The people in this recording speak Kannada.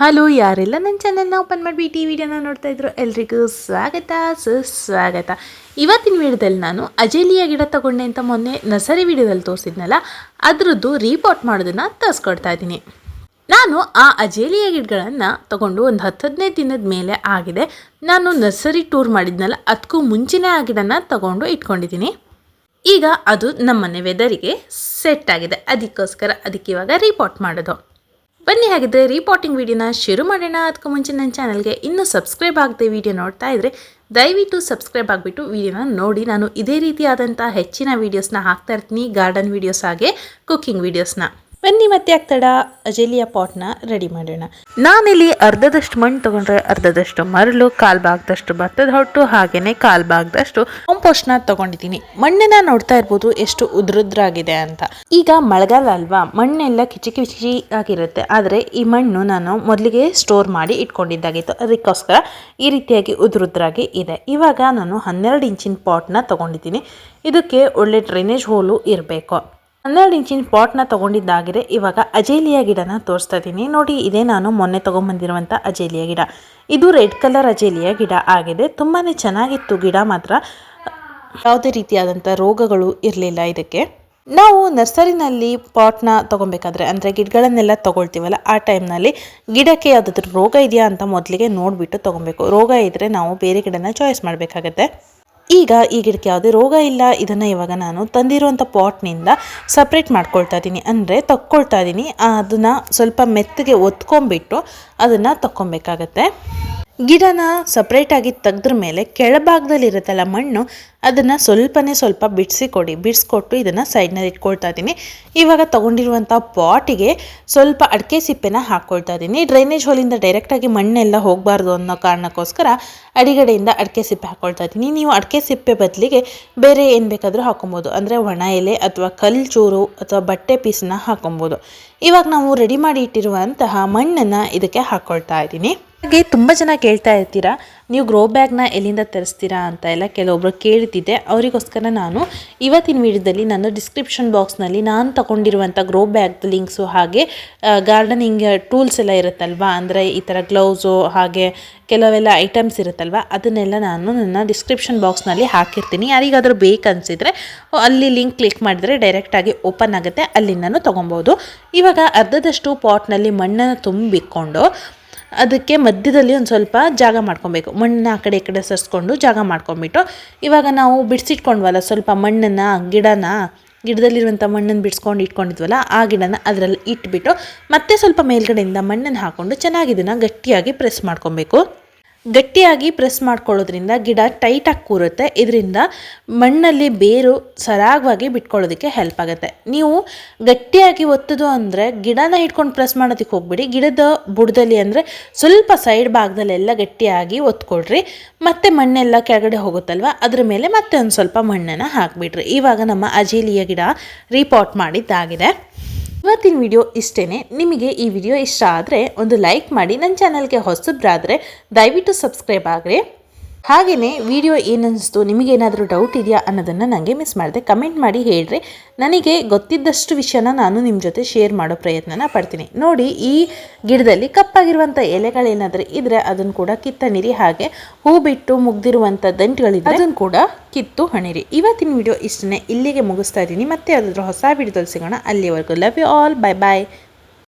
ಹಲೋ ಯಾರೆಲ್ಲ ನನ್ನ ಚಾನೆಲ್ನ ಓಪನ್ ಮಾಡಿ ಈ ವಿಡಿಯೋನ ನೋಡ್ತಾ ಇದ್ರು ಎಲ್ರಿಗೂ ಸ್ವಾಗತ, ಸುಸ್ವಾಗತ. ಇವತ್ತಿನ ವಿಡಿಯೋದಲ್ಲಿ ನಾನು ಅಜೇಲಿಯ ಗಿಡ ತಗೊಂಡೆ ಅಂತ ಮೊನ್ನೆ ನರ್ಸರಿ ವಿಡಿಯೋದಲ್ಲಿ ತೋರಿಸಿದ್ನಲ್ಲ, ಅದರದ್ದು ರೀಪಾಟ್ ಮಾಡೋದನ್ನು ತೋರಿಸ್ಕೊಡ್ತಾ ಇದ್ದೀನಿ. ನಾನು ಆ ಅಜೇಲಿಯ ಗಿಡಗಳನ್ನು ತಗೊಂಡು ಒಂದು ಹತ್ತು ಹದಿನೈದು ದಿನದ ಮೇಲೆ ಆಗಿದೆ. ನಾನು ನರ್ಸರಿ ಟೂರ್ ಮಾಡಿದ್ನಲ್ಲ ಅದಕ್ಕೂ ಮುಂಚೆನೇ ಆ ಗಿಡನ ತಗೊಂಡು ಇಟ್ಕೊಂಡಿದ್ದೀನಿ. ಈಗ ಅದು ನಮ್ಮನೆ ವೆದರಿಗೆ ಸೆಟ್ ಆಗಿದೆ. ಅದಕ್ಕೋಸ್ಕರ ಅದಕ್ಕೆ ಇವಾಗ ರೀಪಾಟ್ ಮಾಡೋದು. ಬನ್ನಿ ಹಾಗಿದ್ರೆ ರಿಪೋರ್ಟಿಂಗ್ ವಿಡಿಯೋನ ಶುರು ಮಾಡೋಣ. ಅದಕ್ಕೂ ಮುಂಚೆ ನನ್ನ ಚಾನಲ್ಗೆ ಇನ್ನೂ ಸಬ್ಸ್ಕ್ರೈಬ್ ಆಗದೆ ವಿಡಿಯೋ ನೋಡ್ತಾ ಇದ್ದರೆ ದಯವಿಟ್ಟು ಸಬ್ಸ್ಕ್ರೈಬ್ ಆಗಿಬಿಟ್ಟು ವಿಡಿಯೋನ ನೋಡಿ. ನಾನು ಇದೇ ರೀತಿಯಾದಂಥ ಹೆಚ್ಚಿನ ವೀಡಿಯೋಸ್ನ ಹಾಕ್ತಾ ಇರ್ತೀನಿ. ಗಾರ್ಡನ್ ವೀಡಿಯೋಸ್ ಹಾಗೆ ಕುಕ್ಕಿಂಗ್ ವೀಡಿಯೋಸ್ನ ಬನ್ನಿ ಮತ್ತೆ ಆಗ್ತಡ ಅಜೇಲಿಯ ಪಾಟ್ನ ರೆಡಿ ಮಾಡೋಣ. ನಾನಿಲ್ಲಿ ಅರ್ಧದಷ್ಟು ಮಣ್ಣು ತಗೊಂಡ್ರೆ ಅರ್ಧದಷ್ಟು ಮರಳು ಕಾಲು ಭಾಗದಷ್ಟು ಭತ್ತದ ಹೊಟ್ಟು ಹಾಗೇನೆ ಕಾಲು ಭಾಗದಷ್ಟು ಕಾಂಪೋಸ್ಟ್ನ ತಗೊಂಡಿದ್ದೀನಿ. ಮಣ್ಣನ್ನ ನೋಡ್ತಾ ಇರ್ಬೋದು ಎಷ್ಟು ಉದ್ರುದ್ರಾಗಿದೆ ಅಂತ. ಈಗ ಮಳೆಗಾಲ ಅಲ್ವಾ ಮಣ್ಣೆಲ್ಲ ಕಿಚಿ ಕಿಚಿ ಆಗಿರುತ್ತೆ. ಆದರೆ ಈ ಮಣ್ಣು ನಾನು ಮೊದಲಿಗೆ ಸ್ಟೋರ್ ಮಾಡಿ ಇಟ್ಕೊಂಡಿದ್ದಾಗಿತ್ತು. ಅದಕ್ಕೋಸ್ಕರ ಈ ರೀತಿಯಾಗಿ ಉದ್ರುದ್ರಾಗಿ ಇದೆ. ಇವಾಗ ನಾನು ಹನ್ನೆರಡು ಇಂಚಿನ ಪಾಟ್ನ ತಗೊಂಡಿದ್ದೀನಿ. ಇದಕ್ಕೆ ಒಳ್ಳೆ ಡ್ರೈನೇಜ್ ಹೋಲು ಇರಬೇಕು. ಹನ್ನೆರಡು ಇಂಚಿನ ಪಾಟ್ನ ತೊಗೊಂಡಿದ್ದಾಗಿದೆ. ಇವಾಗ ಅಜೇಲಿಯ ಗಿಡನ ತೋರಿಸ್ತಾ ಇದ್ದೀನಿ. ನೋಡಿ, ಇದೇ ನಾನು ಮೊನ್ನೆ ತೊಗೊಂಬಂದಿರುವಂಥ ಅಜೇಲಿಯ ಗಿಡ. ಇದು ರೆಡ್ ಕಲರ್ ಅಜೇಲಿಯ ಗಿಡ ಆಗಿದೆ. ತುಂಬಾ ಚೆನ್ನಾಗಿತ್ತು ಗಿಡ ಮಾತ್ರ. ಯಾವುದೇ ರೀತಿಯಾದಂಥ ರೋಗಗಳು ಇರಲಿಲ್ಲ ಇದಕ್ಕೆ. ನಾವು ನರ್ಸರಿನಲ್ಲಿ ಪಾಟ್ನ ತೊಗೊಬೇಕಾದ್ರೆ, ಅಂದರೆ ಗಿಡಗಳನ್ನೆಲ್ಲ ತೊಗೊಳ್ತೀವಲ್ಲ, ಆ ಟೈಮ್ನಲ್ಲಿ ಗಿಡಕ್ಕೆ ಯಾವುದಾದ್ರೂ ರೋಗ ಇದೆಯಾ ಅಂತ ಮೊದಲಿಗೆ ನೋಡಿಬಿಟ್ಟು ತೊಗೊಬೇಕು. ರೋಗ ಇದ್ದರೆ ನಾವು ಬೇರೆ ಗಿಡನ ಚಾಯ್ಸ್ ಮಾಡಬೇಕಾಗತ್ತೆ. ಈಗ ಈ ಗಿಡಕ್ಕೆ ಯಾವುದೇ ರೋಗ ಇಲ್ಲ. ಇದನ್ನು ಇವಾಗ ನಾನು ತಂದಿರುವಂಥ ಪಾಟ್ನಿಂದ ಸಪ್ರೇಟ್ ಮಾಡ್ಕೊಳ್ತಾ ಇದ್ದೀನಿ. ಅಂದರೆ ತಕ್ಕೊಳ್ತಾ ಇದ್ದೀನಿ. ಅದನ್ನು ಸ್ವಲ್ಪ ಮೆತ್ತಗೆ ಒತ್ಕೊಂಡ್ಬಿಟ್ಟು ಅದನ್ನು ತಕ್ಕೊಬೇಕಾಗತ್ತೆ. ಗಿಡನ ಸಪ್ರೇಟಾಗಿ ತೆಗೆದ್ರ ಮೇಲೆ ಕೆಳಭಾಗದಲ್ಲಿರುತ್ತಲ್ಲ ಮಣ್ಣು, ಅದನ್ನು ಸ್ವಲ್ಪನೇ ಸ್ವಲ್ಪ ಬಿಡಿಸಿ ಕೊಡಿ ಬಿಡಿಸ್ಕೊಟ್ಟು ಇದನ್ನು ಸೈಡ್ನಲ್ಲಿ ಇಟ್ಕೊಳ್ತಾ ಇದ್ದೀನಿ ಇವಾಗ ತೊಗೊಂಡಿರುವಂಥ ಪಾಟಿಗೆ ಸ್ವಲ್ಪ ಅಡಿಕೆ ಸಿಪ್ಪೆನ ಹಾಕ್ಕೊಳ್ತಾ ಇದ್ದೀನಿ ಡ್ರೈನೇಜ್ ಹೋಲಿಂದ ಡೈರೆಕ್ಟಾಗಿ ಮಣ್ಣೆಲ್ಲ ಹೋಗಬಾರ್ದು ಅನ್ನೋ ಕಾರಣಕ್ಕೋಸ್ಕರ ಅಡಿಗಡೆಯಿಂದ ಅಡಿಕೆ ಸಿಪ್ಪೆ ಹಾಕ್ಕೊಳ್ತಾ ಇದ್ದೀನಿ ನೀವು ಅಡಿಕೆ ಸಿಪ್ಪೆ ಬದಲಿಗೆ ಬೇರೆ ಏನು ಬೇಕಾದರೂ ಹಾಕೊಬೋದು. ಅಂದರೆ ಒಣ ಎಲೆ ಅಥವಾ ಕಲ್ಲು ಚೂರು ಅಥವಾ ಬಟ್ಟೆ ಪೀಸನ್ನ ಹಾಕೊಬೋದು. ಇವಾಗ ನಾವು ರೆಡಿ ಮಾಡಿ ಇಟ್ಟಿರುವಂತಹ ಮಣ್ಣನ್ನು ಇದಕ್ಕೆ ಹಾಕ್ಕೊಳ್ತಾ ಇದ್ದೀನಿ ಹಾಗೆ ತುಂಬ ಜನ ಕೇಳ್ತಾ ಇರ್ತೀರಾ, ನೀವು ಗ್ರೋ ಬ್ಯಾಗ್ನ ಎಲ್ಲಿಂದ ತರಿಸ್ತೀರಾ ಅಂತ ಎಲ್ಲ ಕೆಲವೊಬ್ರು ಕೇಳ್ತಿದ್ದೆ. ಅವರಿಗೋಸ್ಕರ ನಾನು ಇವತ್ತಿನ ವಿಡಿಯೋದಲ್ಲಿ ನಾನು ಡಿಸ್ಕ್ರಿಪ್ಷನ್ ಬಾಕ್ಸ್ನಲ್ಲಿ ನಾನು ತೊಗೊಂಡಿರುವಂಥ ಗ್ರೋ ಬ್ಯಾಗ್ ಲಿಂಕ್ಸು ಹಾಗೆ ಗಾರ್ಡನಿಂಗ್ ಟೂಲ್ಸ್ ಎಲ್ಲ ಇರುತ್ತಲ್ವಾ, ಅಂದರೆ ಈ ಥರ ಗ್ಲೌಸು ಹಾಗೆ ಕೆಲವೆಲ್ಲ ಐಟಮ್ಸ್ ಇರುತ್ತಲ್ವ, ಅದನ್ನೆಲ್ಲ ನಾನು ನನ್ನ ಡಿಸ್ಕ್ರಿಪ್ಷನ್ ಬಾಕ್ಸ್ನಲ್ಲಿ ಹಾಕಿರ್ತೀನಿ. ಯಾರಿಗಾದರೂ ಬೇಕನ್ಸಿದ್ರೆ ಅಲ್ಲಿ ಲಿಂಕ್ ಕ್ಲಿಕ್ ಮಾಡಿದರೆ ಡೈರೆಕ್ಟಾಗಿ ಓಪನ್ ಆಗುತ್ತೆ ಅಲ್ಲಿಂದನೂ ತೊಗೊಬೋದು. ಇವಾಗ ಅರ್ಧದಷ್ಟು ಪಾಟ್ನಲ್ಲಿ ಮಣ್ಣನ್ನು ತುಂಬಿಕೊಂಡು ಅದಕ್ಕೆ ಮಧ್ಯದಲ್ಲಿ ಒಂದು ಸ್ವಲ್ಪ ಜಾಗ ಮಾಡ್ಕೊಬೇಕು. ಮಣ್ಣನ್ನ ಆ ಕಡೆ ಈ ಕಡೆ ಸರಿಸ್ಕೊಂಡು ಜಾಗ ಮಾಡ್ಕೊಂಬಿಟ್ಟು ಇವಾಗ ನಾವು ಬಿಡಿಸಿಟ್ಕೊಂಡ್ವಲ್ಲ, ಸ್ವಲ್ಪ ಮಣ್ಣನ್ನು, ಗಿಡನ ಗಿಡದಲ್ಲಿರುವಂಥ ಮಣ್ಣನ್ನು ಬಿಡಿಸ್ಕೊಂಡು ಇಟ್ಕೊಂಡಿದ್ವಲ್ಲ, ಆ ಗಿಡನ ಅದರಲ್ಲಿ ಇಟ್ಬಿಟ್ಟು ಮತ್ತೆ ಸ್ವಲ್ಪ ಮೇಲ್ಗಡೆಯಿಂದ ಮಣ್ಣನ್ನು ಹಾಕ್ಕೊಂಡು ಚೆನ್ನಾಗಿ ಇದನ್ನು ಗಟ್ಟಿಯಾಗಿ ಪ್ರೆಸ್ ಮಾಡ್ಕೊಬೇಕು. ಗಟ್ಟಿಯಾಗಿ ಪ್ರೆಸ್ ಮಾಡ್ಕೊಳ್ಳೋದ್ರಿಂದ ಗಿಡ ಟೈಟಾಗಿ ಕೂರುತ್ತೆ. ಇದರಿಂದ ಮಣ್ಣಲ್ಲಿ ಬೇರು ಸರಾಗವಾಗಿ ಬಿಟ್ಕೊಳ್ಳೋದಕ್ಕೆ ಹೆಲ್ಪ್ ಆಗುತ್ತೆ. ನೀವು ಗಟ್ಟಿಯಾಗಿ ಒತ್ತದು ಅಂದರೆ ಗಿಡನ ಹಿಡ್ಕೊಂಡು ಪ್ರೆಸ್ ಮಾಡೋದಕ್ಕೆ ಹೋಗ್ಬಿಡಿ. ಗಿಡದ ಬುಡದಲ್ಲಿ ಅಂದರೆ ಸ್ವಲ್ಪ ಸೈಡ್ ಭಾಗದಲ್ಲೆಲ್ಲ ಗಟ್ಟಿಯಾಗಿ ಒತ್ಕೊಳ್ರಿ. ಮತ್ತೆ ಮಣ್ಣೆಲ್ಲ ಕೆಳಗಡೆ ಹೋಗುತ್ತಲ್ವ? ಅದ್ರ ಮೇಲೆ ಮತ್ತೆ ಒಂದು ಸ್ವಲ್ಪ ಮಣ್ಣನ್ನು ಹಾಕಿಬಿಟ್ರಿ ಇವಾಗ ನಮ್ಮ ಅಜೀಲಿಯ ಗಿಡ ರೀಪಾಟ್ ಮಾಡಿದ್ದಾಗಿದೆ. ಇವತ್ತಿನ ವಿಡಿಯೋ ಇಷ್ಟೇ ನಿಮಗೆ ಈ ವಿಡಿಯೋ ಇಷ್ಟ ಆದರೆ ಒಂದು ಲೈಕ್ ಮಾಡಿ ನನ್ನ ಚಾನಲ್ಗೆ ಹೊಸಬ್ರಾದರೆ ದಯವಿಟ್ಟು ಸಬ್ಸ್ಕ್ರೈಬ್ ಆಗ್ರಿ. ಹಾಗೆಯೇ ವಿಡಿಯೋ ಏನನ್ನಿಸ್ತು, ನಿಮಗೇನಾದರೂ ಡೌಟ್ ಇದೆಯಾ ಅನ್ನೋದನ್ನು ನನಗೆ ಮಿಸ್ ಮಾಡಿದೆ. ಕಮೆಂಟ್ ಮಾಡಿ ಹೇಳ್ರಿ. ನನಗೆ ಗೊತ್ತಿದ್ದಷ್ಟು ವಿಷಯನ ನಾನು ನಿಮ್ಮ ಜೊತೆ ಶೇರ್ ಮಾಡೋ ಪ್ರಯತ್ನನ ಪಡ್ತೀನಿ. ನೋಡಿ, ಈ ಗಿಡದಲ್ಲಿ ಕಪ್ಪಾಗಿರುವಂಥ ಎಲೆಗಳೇನಾದರೂ ಇದ್ದರೆ ಅದನ್ನು ಕೂಡ ಕಿತ್ತಣಿರಿ. ಹಾಗೆ ಹೂ ಬಿಟ್ಟು ಮುಗ್ದಿರುವಂಥ ದಂಟುಗಳಿದ್ರೆ ಅದನ್ನು ಕೂಡ ಕಿತ್ತು ಹಣಿರಿ. ಇವತ್ತಿನ ವಿಡಿಯೋ ಇಷ್ಟನ್ನೇ ಇಲ್ಲಿಗೆ ಮುಗಿಸ್ತಾ ಇದ್ದೀನಿ. ಮತ್ತೆ ಯಾವುದಾದ್ರೂ ಹೊಸ ವಿಡಿಯೋದಲ್ಲಿ ಸಿಗೋಣ. ಅಲ್ಲಿವರೆಗೂ love you all bye bye